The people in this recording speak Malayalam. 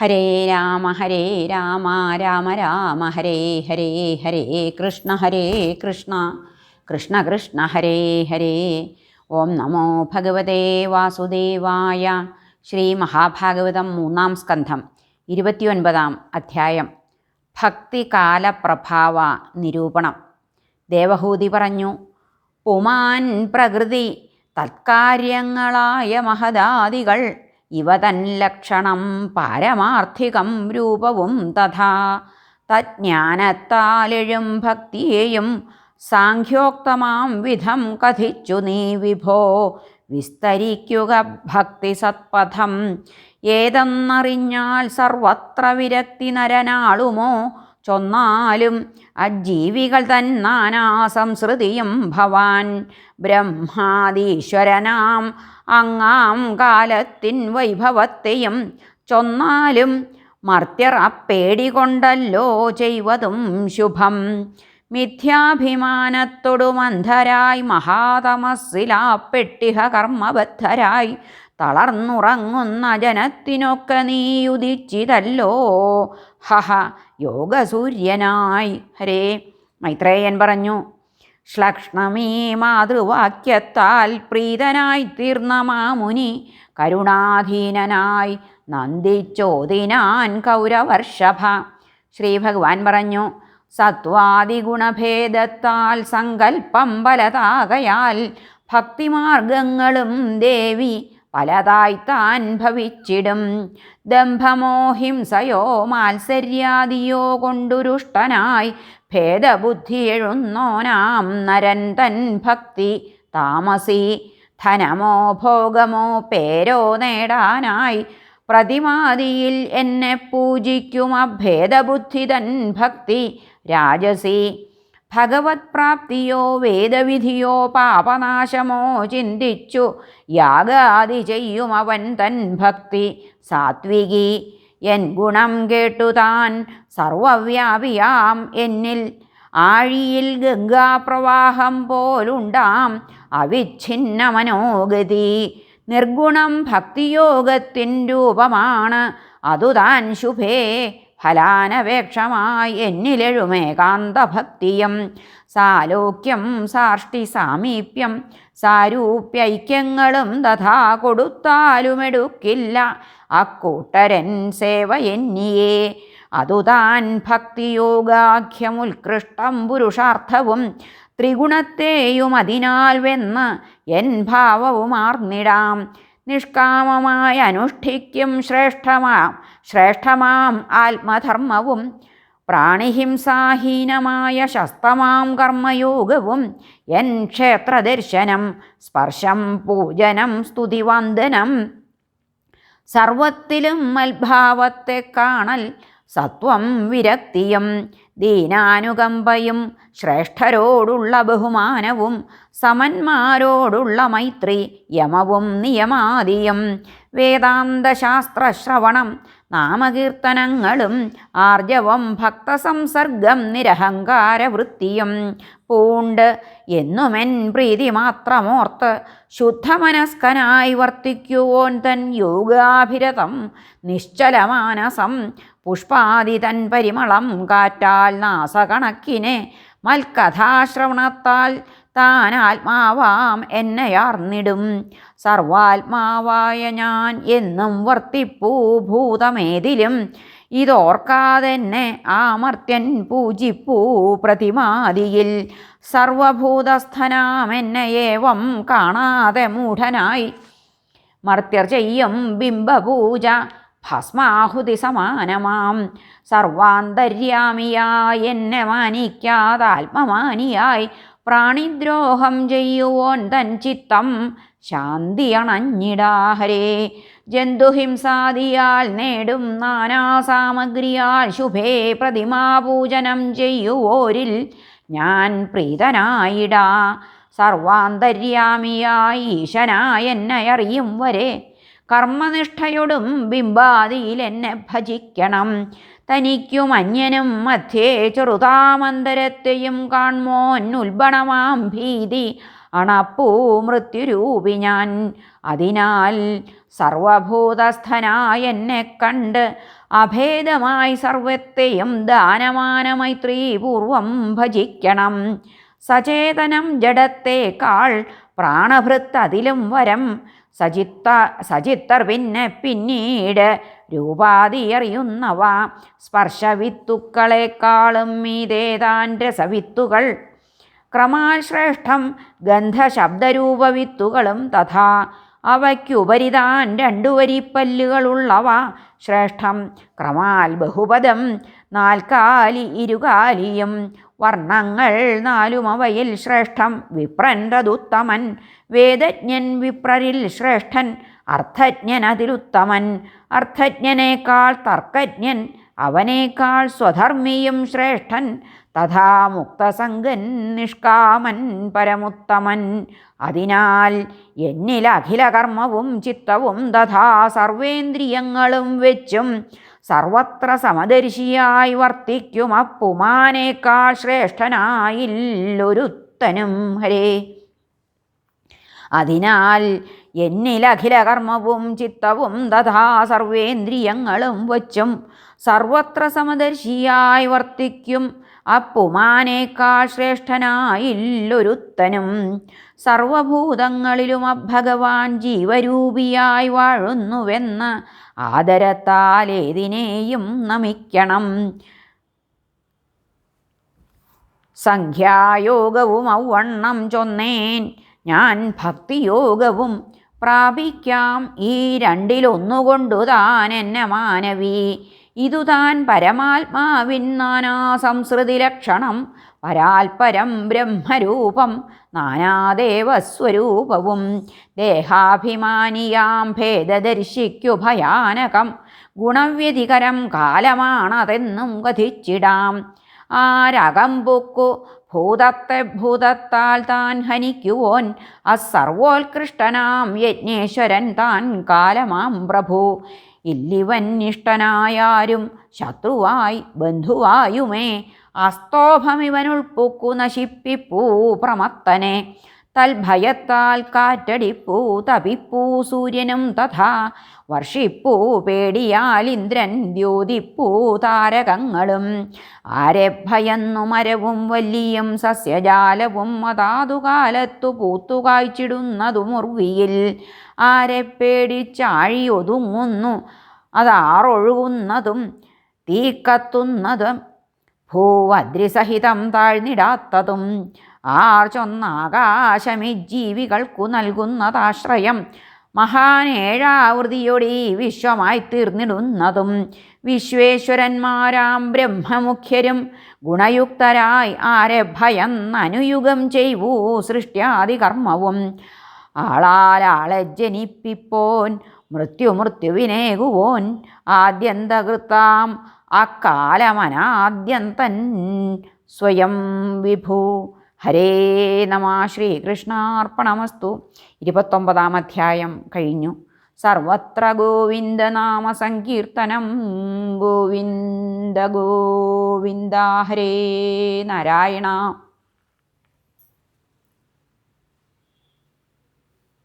ഹരേ രാമ ഹരേ രാമ രാമ രാമ ഹരേ ഹരേ ഹരേ കൃഷ്ണ ഹരേ കൃഷ്ണ. കൃഷ്ണ കൃഷ്ണ ഹരേ ഹരേ. ഓം നമോ ഭഗവതേ വാസുദേവായ ശ്രീ മഹാഭാഗവതം മൂന്നാം സ്കന്ധം ഇരുപത്തിയൊൻപതാം അധ്യായം. ഭക്തികാലപ്രഭാവ നിരൂപണം. ദേവഹൂതി പറഞ്ഞു പുമാൻ പ്രകൃതി തത്കാര്യങ്ങളായ മഹദാദികൾ ഇവ തന്ലക്ഷണം ലക്ഷണം പാരമാർത്ഥികം രൂപവും തഥാ. തജ്ഞാനത്താലെഴും ഭക്തിയെയും സാഖ്യോക്തമാം വിധം കഥിച്ചു നീ വിഭോ. വിസ്തരിക്കുക ഭക്തി സത്പഥം ഏതെന്നറിഞ്ഞാൽ സർവത്ര വിരക്തി നരനാളുമോ? ചൊന്നാലും അജീവികൾ തൻ നാനാ സംസൃതിയും ഭവാൻ ബ്രഹ്മാദീശ്വരനാം അങ്ങാം കാലത്തിൻ വൈഭവത്തെയും ചൊന്നാലും മർത്യർ അപ്പേടികൊണ്ടല്ലോ ചെയ്വതും ശുഭം. മിഥ്യാഭിമാനത്തൊടുമന്ധരായി മഹാതമസ്സിലാപ്പെട്ടിഹ കർമ്മബദ്ധരായി തളർന്നുറങ്ങുന്ന ജനത്തിനൊക്കെ നീയുദിച്ചിതല്ലോ. ഹഹ യോഗസൂര്യനായി. ഹരേ. മൈത്രേയൻ പറഞ്ഞു ശ്ലക്ഷ്ണമീ മാതൃവാക്യത്താൽ പ്രീതനായി തീർന്ന മാമുനി കരുണാധീനനായി നന്ദിച്ചോതിനാൻ കൗരവർഷഭ. ശ്രീ ഭഗവാൻ പറഞ്ഞു സത്വാദിഗുണഭേദത്താൽ സങ്കൽപ്പം ബലതാകയാൽ ഭക്തിമാർഗങ്ങളും ദേവി പലതായി താൻ ഭവിച്ചിടും ദംഭമോഹിംസയോ മാത്സര്യാദിയോ കൊണ്ടുരുഷ്ടനായി ഭേദബുദ്ധി എഴുന്നോനാം നരൻ തൻ ഭക്തി താമസി ധനമോ ഭോഗമോ പേരോ നേടാനായി പ്രതിമാതിയിൽ എന്നെ പൂജിക്കും അഭേദബുദ്ധി തൻ ഭക്തി രാജസി ഭഗവത് പ്രാപ്തിയോ വേദവിധിയോ പാപനാശമോ ചിന്തിച്ചു. യാഗാദി ചെയ്യും അവൻ തൻ ഭക്തി. സാത്വികി എൻ ഗുണം കേട്ടു താൻ. സർവവ്യാപിയാം എന്നിൽ. ആഴിയിൽ ഗംഗാപ്രവാഹം പോലുണ്ടാം. അവിഛിന്ന മനോഗതി നിർഗുണം ഭക്തിയോഗത്തിൻ രൂപമാണ്. അതുതാൻ ശുഭേ ഫലാനപേക്ഷമായി എന്നിലെഴുമേകാന്തഭക്തിയും. സാലോക്യം സാഷ്ടി സാമീപ്യം. സാരൂപ്യൈക്യങ്ങളും തഥാ കൊടുത്താലുമെടുക്കില്ല. അക്കൂട്ടരൻ സേവ എന്നിയേ. അതുതാൻ ഭക്തിയോഗാഖ്യമുത്കൃഷ്ടം പുരുഷാർത്ഥവും. ത്രിഗുണത്തെയും അതിനാൽ വെന്ന് എൻ ഭാവവുമാർന്നിടാം. നിഷ്കാമമായി അനുഷ്ഠിക്കും ശ്രേഷ്ഠമാം ശ്രേഷ്ഠമാം ആത്മധർമ്മവും പ്രാണിഹിംസാഹീനമായ ശസ്തമാം കർമ്മയോഗവും എൻ ക്ഷേത്രദർശനം സ്പർശം പൂജനം സ്തുതിവന്ദനം. സർവത്തിലും മൽഭാവത്തെ കാണൽ സത്വം വിരക്തിയും ദീനാനുകമ്പയും ശ്രേഷ്ഠരോടുള്ള ബഹുമാനവും സമന്മാരോടുള്ള മൈത്രി യമവും നിയമാദിയും വേദാന്തശാസ്ത്രശ്രവണം നാമകീർത്തനങ്ങളും ആർജവം ഭക്തസംസർഗം നിരഹങ്കാരവൃത്തിയും പൂണ്ട്. എന്നുമെൻ പ്രീതി മാത്രമോർത്ത് ശുദ്ധമനസ്കനായി വർത്തിക്കുവോൻ തൻ യോഗാഭിരതം നിശ്ചലമാനസം പുഷ്പാദിതൻ പരിമളം കാറ്റാൽ നാസകണക്കിനെ മൽക്കഥാശ്രവണത്താൽ താൻ ആത്മാവാം എന്നയാർന്നിടും സർവാത്മാവായ ഞാൻ എന്നും വർത്തിപ്പൂ ഭൂതമേതിലും. ഇതോർക്കാതെന്നെ ആമർത്യൻ പൂജിപ്പൂ പ്രതിമാതിയിൽ സർവഭൂതസ്ഥനാമെന്നെ ഏവം കാണാതെ മൂഢനായി. മർത്യർ ചെയ്യും ബിംബപൂജ ഭസ്മാഹുതി സമാനമാം. സർവാന്തര്യാമിയായി എന്നെ മാനിക്കാതാത്മമാനിയായി. പ്രാണിദ്രോഹം ചെയ്യുവോൻ തൻ ചിത്തം ശാന്തി അണഞ്ഞിടാഹരേ ജന്തുഹിംസാദിയാൽ നേടും നാനാസാമഗ്രിയാൽ ശുഭേ പ്രതിമാപൂജനം ചെയ്യുവോരിൽ ഞാൻ പ്രീതനായിടാ. സർവാന്തര്യാമിയായി ഈശനായ എന്നെ അറിയും വരെ. കർമ്മനിഷ്ഠയോടും ബിംബാദിയിൽ എന്നെ ഭജിക്കണം. തനിക്കും അന്യനും മധ്യേ ചെറുതാമന്തരത്തെയും കാൺമോൻ ഉൽബണമാം ഭീതി. അണപ്പൂ മൃത്യുരൂപി ഞാൻ. അതിനാൽ സർവഭൂതസ്ഥനായ എന്നെ കണ്ട് അഭേദമായി സർവത്തെയും ദാനമാന മൈത്രീപൂർവം ഭജിക്കണം. സചേതനം ജഡത്തേക്കാൾ പ്രാണഭൃത്ത് അതിലും വരം സചിത്ത സജിത്തർ പിന്നെ പിന്നീട് രൂപാതിയറിയുന്നവ സ്പർശവിത്തുക്കളെക്കാളും മീതേതാൻ രസവിത്തുകൾ. ക്രമാശ്രേഷ്ഠം ഗന്ധശബ്ദരൂപവിത്തുകളും തഥാ. അവയ്ക്കുപരിതാൻ രണ്ടുവരിപ്പല്ലുകളുള്ളവ. ശ്രേഷ്ഠം ക്രമാൽ ബഹുപദം നാൽക്കാലി ഇരുകാലിയും വർണങ്ങൾ നാലും അവയിൽ ശ്രേഷ്ഠം. വിപ്രന്റതുത്തമൻ വേദജ്ഞൻ വിപ്രരിൽ ശ്രേഷ്ഠൻ അർത്ഥജ്ഞൻ അതിലുത്തമൻ. അർത്ഥജ്ഞനേക്കാൾ തർക്കജ്ഞൻ അവനേക്കാൾ സ്വധർമ്മിയും ശ്രേഷ്ഠൻ. തഥാ മുക്തസംഗൻ നിഷ്കാമൻ പരമുത്തമൻ. അതിനാൽ എന്നിൽ അഖിലകർമ്മവും ചിത്തവും തഥാ സർവേന്ദ്രിയങ്ങളും വെച്ചും സർവത്ര സമദർശിയായി വർത്തിക്കും അപ്പുമാനേക്കാൾ ശ്രേഷ്ഠനായില്ലൊരുത്തനും ഹരേ. അതിനാൽ എന്നിൽ അഖില കർമ്മവും ചിത്തവും തഥാ സർവേന്ദ്രിയങ്ങളും വച്ചും സർവത്ര സമദർശിയായി വർത്തിക്കും അപ്പുമാനേക്കാൾ ശ്രേഷ്ഠനായില്ലൊരുത്തനും. സർവഭൂതങ്ങളിലും അഭഗവാൻ ജീവരൂപിയായി വാഴുന്നുവെന്ന് ആദരത്താൽ ഏതിനെയും നമിക്കണം. സംഖ്യായോഗവും ഔവണ്ണം ചൊന്നേൻ. ഞാൻ ഭക്തിയോഗവും പ്രാപിക്കാം. ഈ രണ്ടിലൊന്നുകൊണ്ടു താൻ എന്നെ മാനവി. ഇതു താൻ പരമാത്മാവിൻ നാനാ സംസൃതി ലക്ഷണം പരാൽപരം ബ്രഹ്മരൂപം നാനാദേവസ്വരൂപവും ദേഹാഭിമാനിയാം ഭേദദർശിക്കു ഭയാനകം ഗുണവ്യതികരം കാലമാണതെന്നും കഥിച്ചിടാം. ആരകമ്പുക്കു ഭൂതത്തെ ഭൂതത്താൽ താൻ ഹനിക്കുവോൻ അസർവോത്കൃഷ്ടനാം യജ്ഞേശ്വരൻ താൻ കാലമാം പ്രഭു. ഇല്ലിവൻ നിഷ്ഠനായാരും ശത്രുവായി ബന്ധുവായുമേ അസ്തോഭമിവനുൾപ്പുക്കു നശിപ്പിപ്പൂ പ്രമത്തനെ. തൽഭയത്താൽ കാറ്റടിപ്പൂ തപിപ്പൂ സൂര്യനും തഥാ. വർഷിപ്പൂ പേടിയാൽ ഇന്ദ്രൻ ദ്യോതിപ്പൂ താരകങ്ങളും. ആരെ ഭയന്നു മരവും വല്ലിയും സസ്യജാലവും അതാതു കാലത്തു പൂത്തുകായ്ച്ചിടുന്നതു മുർവിയിൽ ആരെ പേടിച്ചാഴി ഒതുങ്ങുന്നു അതാറൊഴുകുന്നതും തീ കത്തുന്നതും. ഭൂവദ്രിസഹിതം താഴ്ന്നിടാത്തതും. ആർ ചൊന്നാകാശമി ജീവികൾക്കു നൽകുന്നതാശ്രയം. മഹാനേഴാവൃതിയോടെ വിശ്വമായി തീർന്നിടുന്നതും വിശ്വേശ്വരന്മാരാം ബ്രഹ്മമുഖ്യരും ഗുണയുക്തരായി ആരെ ഭയം അനുയുഗം ചെയ്വൂ സൃഷ്ട്യാദി കർമ്മവും ആളാലാളെ ജനിപ്പിപ്പോൻ മൃത്യു മൃത്യുവിനേകുവോൻ. ആദ്യന്തകൃത്താം അക്കാലമനാദ്യന്തൻ സ്വയം വിഭു. ഹരേ നമ ശ്രീകൃഷ്ണാർപ്പണമസ്തു ഇരുപത്തൊമ്പതാം അധ്യായം കഴിഞ്ഞു. സർവത്ര ഗോവിന്ദനാമ സങ്കീർത്തനം. ഗോവിന്ദ ഗോവിന്ദ ഹരേ നാരായണ.